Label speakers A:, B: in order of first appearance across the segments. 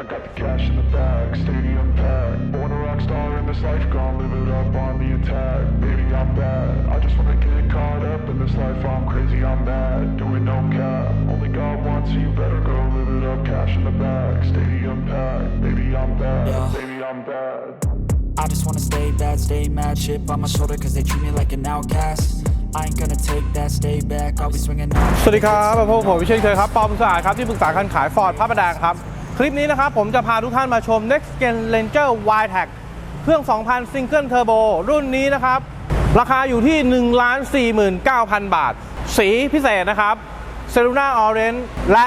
A: I got the cash in the bag, stadium packed. Born a rock star in this life, gon' live it up on the attack. Baby, I'm bad. I just wanna get caught up in this life. I'm crazy, I'm mad. Doing no cap. Only God wants you better go live it up. Cash in the bag, stadium packed. Baby, I'm bad.
B: Yeah.
A: Baby, I'm bad.
B: I just wanna stay bad, stay mad, chip on my shoulder cause they treat me like an outcast. I ain't gonna take that, stay back, I'll be swinging out.
C: สวัสดีครับพบกับผมเช่นเคยครับ ปอมสะอาดครับ ที่ปรึกษาการขายฟอร์ดพระประแดงครับ คลิปนี้นะครับผมจะพาทุกท่านมาชม Next Gen Ranger y t a c เครื่อง 2,000 Single Turbo รุ่นนี้นะครับ ราคาอยู่ที่ 1 49,000 บาท สีพิเศษนะครับ c e l u n a Orange และ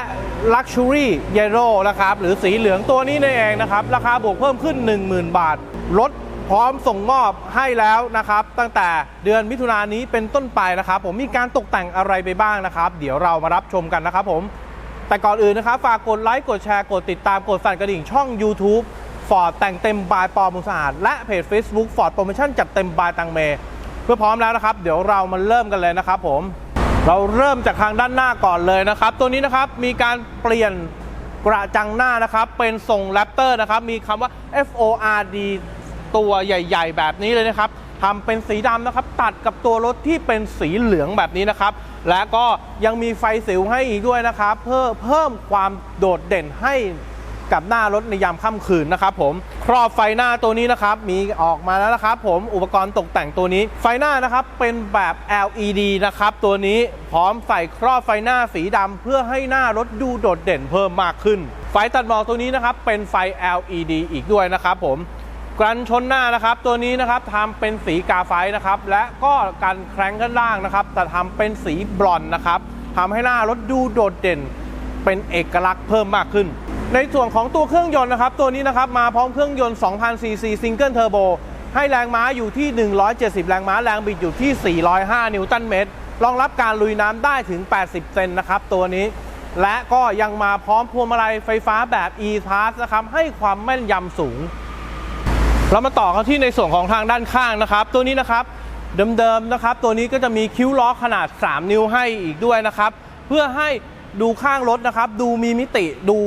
C: Luxury Yellow นะครับ หรือสีเหลืองตัวนี้นั่นเองนะครับ ราคาบวกเพิ่มขึ้น 10,000 บาทรถพร้อมส่งมอบให้แล้วนะครับ ตั้งแต่เดือนมิถุนายนนี้เป็นต้นไปนะครับ ผมมีการตกแต่งอะไรไปบ้างนะครับ เดี๋ยวเรามารับชมกันนะครับผม แต่ก่อนอื่นนะครับฝากกดไลค์กดแชร์กดติดตามกดสั่นกระดิ่งช่อง YouTube ฟอร์ดแต่งเต็มบายปอมุสะอาดและเพจ Facebook ฟอร์ดโปรโมชั่นจัดเต็มบายตังเม เพื่อพร้อมแล้วนะครับ เดี๋ยวเรามาเริ่มกันเลยนะครับผม เราเริ่มจากทางด้านหน้าก่อนเลยนะครับ ตัวนี้นะครับมีการเปลี่ยนกระจังหน้านะครับเป็นทรงแรปเตอร์นะครับมีคำว่า F O R D ตัวใหญ่ ๆ แบบนี้เลยนะครับ ทำเป็นสีดำนะครับ ตัดกับตัวรถที่เป็นสีเหลืองแบบนี้นะครับ และก็ยังมีไฟสิวให้อีกด้วยนะครับ เพื่อเพิ่มความโดดเด่นให้กับหน้ารถในยามค่ำคืนนะครับผมครอบไฟหน้าตัวนี้นะครับ มีออกมาแล้วนะครับผมอุปกรณ์ตกแต่งตัวนี้ ไฟหน้านะครับเป็นแบบ LED นะครับ ตัวนี้พร้อมใส่ครอบไฟหน้าสีดำเพื่อให้หน้ารถดูโดดเด่นเพิ่มมากขึ้น ไฟตัดหมอกตัวนี้นะครับ เป็นไฟ LED อีกด้วยนะครับผม กันชนหน้านะครับ ตัวนี้นะครับทำเป็นสีกาไฟนะครับ และก็กันแคร้งข้างล่างนะครับแต่ทำเป็นสีบรอนนะครับทำให้หน้ารถดูโดดเด่น เป็นเอกลักษณ์เพิ่มมากขึ้น ในส่วนของตัวเครื่องยนต์นะครับ ตัวนี้นะครับมาพร้อมเครื่องยนต์2,000ซีซีซิงเกิลเทอร์โบให้แรงม้าอยู่ที่ 170 แรงม้าแรงบิดอยู่ที่ 405 นิวตันเมตรรองรับการลุยน้ำได้ถึง 80 เซนนะครับตัวนี้และก็ยังมาพร้อมพวงมาลัยไฟฟ้าแบบ e-pass นะครับให้ความแม่นยำสูง เรามาต่อกันที่ในส่วนของทางด้านข้างนะครับ ตัวนี้นะครับเดิมๆนะครับ ตัวนี้ก็จะมีคิ้วล้อขนาด 3 นิ้วให้อีกด้วยนะครับ เพื่อให้ดูข้างรถนะครับ ดูมีมิติดู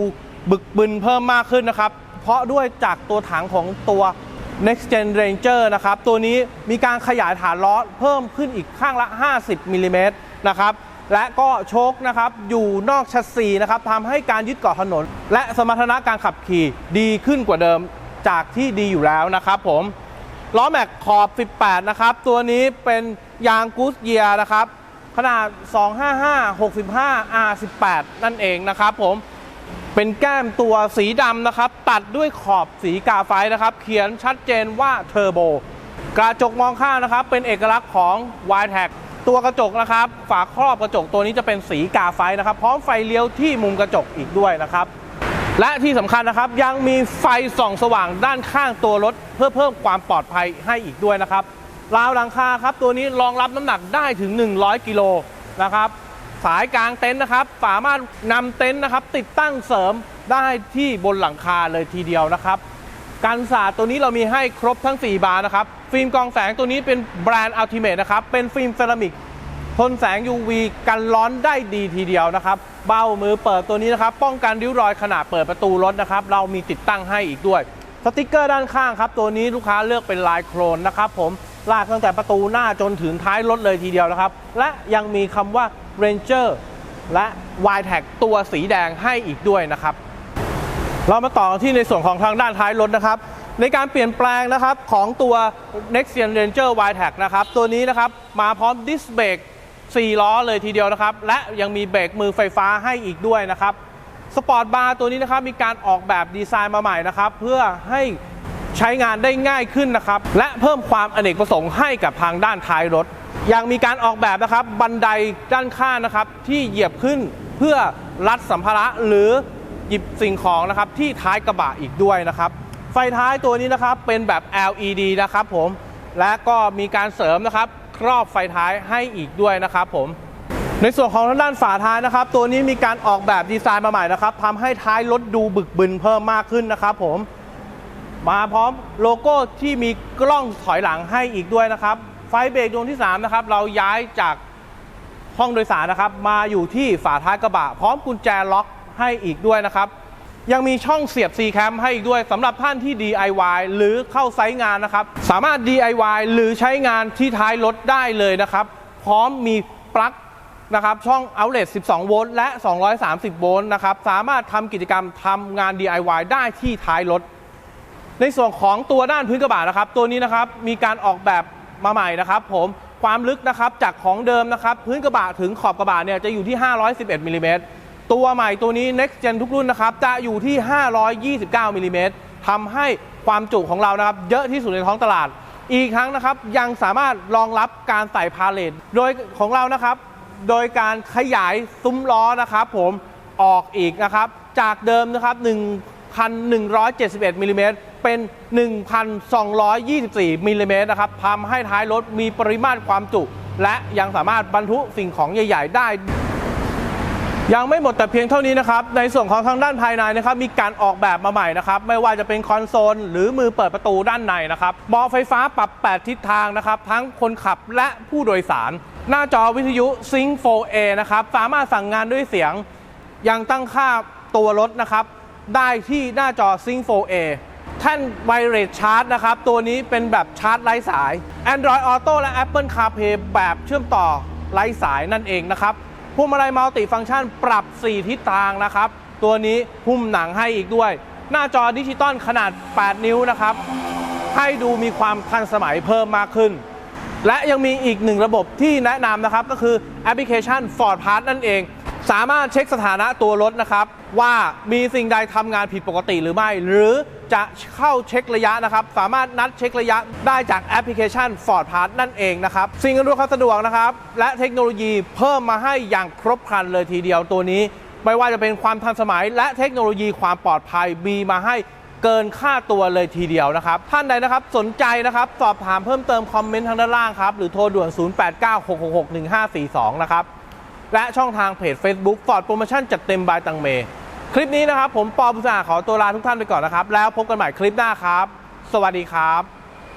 C: บึกบึนเพิ่มมากขึ้นนะครับ เพราะด้วยจากตัวถังของตัว Next Gen Ranger นะครับ ตัวนี้มีการขยายฐานล้อเพิ่มขึ้นอีกข้างละ 50มิลลิเมตรนะครับและก็โชคนะครับอยู่นอกชัสซีนะครับทำให้การยึดเกาะถนน และสมรรถนะการขับขี่ดีขึ้นกว่าเดิม จากที่ดีอยู่แล้วนะครับผมล้อแม็กขอบ 18 นะครับ ตัวนี้เป็นยางกูสเยียนะครับ ขนาด 255 65 R18 นั่นเองนะครับผมเป็นแก้มตัวสีดำนะครับ ตัดด้วยขอบสีกาไฟนะครับ เขียนชัดเจนว่าเทอร์โบ กระจกมองข้างนะครับ เป็นเอกลักษณ์ของ y t a c ตัวกระจกนะครับ ฝาครอบกระจกตัวนี้จะเป็นสีกาไฟนะครับ พร้อมไฟเลี้ยวที่มุมกระจกอีกด้วยนะครับ และที่สำคัญนะครับยังมีไฟส่องสว่างด้านข้างตัวรถ เพื่อเพิ่มความปลอดภัยให้อีกด้วยนะครับราวหลังคาครับตัวนี้รองรับน้ำหนักได้ถึง 100 กิโลนะครับสายกลางเต็นท์นะครับสามารถนำเต็นท์นะครับ ติดตั้งเสริมได้ที่บนหลังคาเลยทีเดียวนะครับกันศาสตร์ตัวนี้เรามีให้ครบทั้ง 4 บานนะครับ ฟิล์มกองแสงตัวนี้เป็นแบรนด์อัลติเมทนะครับ เป็นฟิล์มเซรามิกทนแสง UV กันร้อนได้ดีทีเดียวนะครับ เบ้ามือเปิดตัวนี้นะครับ ป้องกันริ้วรอยขณะเปิดประตูรถนะครับ เรามีติดตั้งให้อีกด้วย สติกเกอร์ด้านข้างครับ ตัวนี้ลูกค้าเลือกเป็นลายโครนนะครับผมลากตั้งแต่ประตูหน้าจนถึงท้ายรถเลยทีเดียวนะครับ และยังมีคำว่า Ranger และ y t a g ตัวสีแดงให้อีกด้วยนะครับ เรามาต่อที่ในส่วนของทางด้านท้ายรถนะครับ ในการเปลี่ยนแปลงนะครับของตัว Next Gen Ranger y t a g นะครับ ตัวนี้นะครับมาพร้อมดิสเบรก 4 ล้อเลยทีเดียวนะครับ และยังมีเบรกมือไฟฟ้าให้อีกด้วยนะครับสปอร์ตบาร์ตัวนี้นะครับมีการออกแบบดีไซน์มาใหม่นะครับ เพื่อให้ใช้งานได้ง่ายขึ้นนะครับ และเพิ่มความอเนกประสงค์ให้กับทางด้านท้ายรถ ยังมีการออกแบบนะครับบันไดด้านข้างนะครับ ที่เหยียบขึ้นเพื่อรัดสัมภาระหรือหยิบสิ่งของนะครับที่ท้ายกระบะอีกด้วยนะครับ ไฟท้ายตัวนี้นะครับเป็นแบบ LED นะครับผมและก็มีการเสริมนะครับ ครอบไฟท้ายให้อีกด้วยนะครับผมในส่วนของทางด้านฝาท้ายนะครับ ตัวนี้มีการออกแบบดีไซน์มาใหม่นะครับทำให้ท้ายรถดูบึกบึนเพิ่มมากขึ้นนะครับผมมาพร้อมโลโก้ที่มีกล้องถอยหลังให้อีกด้วยนะครับ ไฟเบรกดวงที่ 3 นะครับ เราย้ายจากห้องโดยสารนะครับ มาอยู่ที่ฝาท้ายกระบะ พร้อมกุญแจล็อกให้อีกด้วยนะครับ ยังมีช่องเสียบ C cam ให้อีกด้วยสำหรับท่านที่ DIY หรือเข้าไซต์งานนะครับ สามารถ DIY หรือใช้งานที่ท้ายรถได้เลยนะครับ พร้อมมีปลั๊กนะครับช่อง outlet 12 โวลต์และ 230 โวลต์นะครับ สามารถทำกิจกรรมทำงาน DIY ได้ที่ท้ายรถ ในส่วนของตัวด้านพื้นกระบะนะครับ ตัวนี้นะครับมีการออกแบบมาใหม่นะครับ ผมความลึกนะครับจากของเดิมนะครับ พื้นกระบะถึงขอบกระบะเนี่ยจะอยู่ที่ 511มิลลิเมตร ตัวใหม่ตัวนี้ next gen ทุกรุ่นนะครับ จะอยู่ที่ 529มิลลิเมตรทำให้ความจุของเรานะครับ เยอะที่สุดในท้องตลาด อีกครั้งนะครับ ยังสามารถรองรับการใส่พาเลทโดยของเรานะครับ โดยการขยายซุ้มล้อนะครับ ผมออกอีกนะครับ จากเดิมนะครับ 1,171มิลลิเมตรเป็น 1,224มิลลิเมตรนะครับทำให้ท้ายรถมีปริมาตรความจุ และยังสามารถบรรทุสิ่งของใหญ่ ๆ ได้ ยังไม่หมดแต่เพียงเท่านี้นะครับ ในส่วนของทางด้านภายในนะครับ มีการออกแบบมาใหม่นะครับ ไม่ว่าจะเป็นคอนโซล หรือมือเปิดประตูด้านในนะครับเบาะไฟฟ้าปรับ 8 ทิศทางนะครับ ทั้งคนขับและผู้โดยสาร หน้าจอวิทยุ Sync 4A นะครับ สามารถสั่งงานด้วยเสียง ยังตั้งค่าตัวรถนะครับ ได้ที่หน้าจอ Sync 4A แท่นไวเลสชาร์จนะครับ ตัวนี้เป็นแบบชาร์จไร้สาย Android Auto และ Apple CarPlay แบบเชื่อมต่อไร้สายนั่นเองนะครับ วงมาลัยมัลติฟังก์ชันปรับ 4 ทิศทางนะครับ ตัวนี้หุ้มหนังให้อีกด้วย หน้าจอดิจิตอลขนาด 8 นิ้วนะครับ ให้ดูมีความทันสมัยเพิ่มมากขึ้น และยังมีอีกหนึ่งระบบที่แนะนำนะครับ ก็คือแอปพลิเคชัน Ford Pass นั่นเอง สามารถเช็คสถานะตัวรถนะครับ ว่ามีสิ่งใดทำงานผิดปกติหรือไม่ หรือจะเข้าเช็คระยะนะครับ สามารถนัดเช็คระยะได้จากแอปพลิเคชัน Ford Pass นั่นเองนะครับ สิ่งอำนวยความสะดวกนะครับ และเทคโนโลยีเพิ่มมาให้อย่างครบครันเลยทีเดียวตัวนี้ ไม่ว่าจะเป็นความทันสมัย และเทคโนโลยีความปลอดภัยมีมาให้เกินค่าตัวเลยทีเดียวนะครับ ท่านใดนะครับสนใจนะครับ สอบถามเพิ่มเติมคอมเมนต์ทางด้านล่างครับ หรือโทรด่วน 0896661542 นะครับ และช่องทางเพจ Facebook Ford Promotion จัดเต็มบายตังเม คลิปนี้นะครับ ผมปอบุษาขอตัวลาทุกท่านไปก่อนนะครับ แล้วพบกันใหม่คลิปหน้าครับ สวัสดีครับ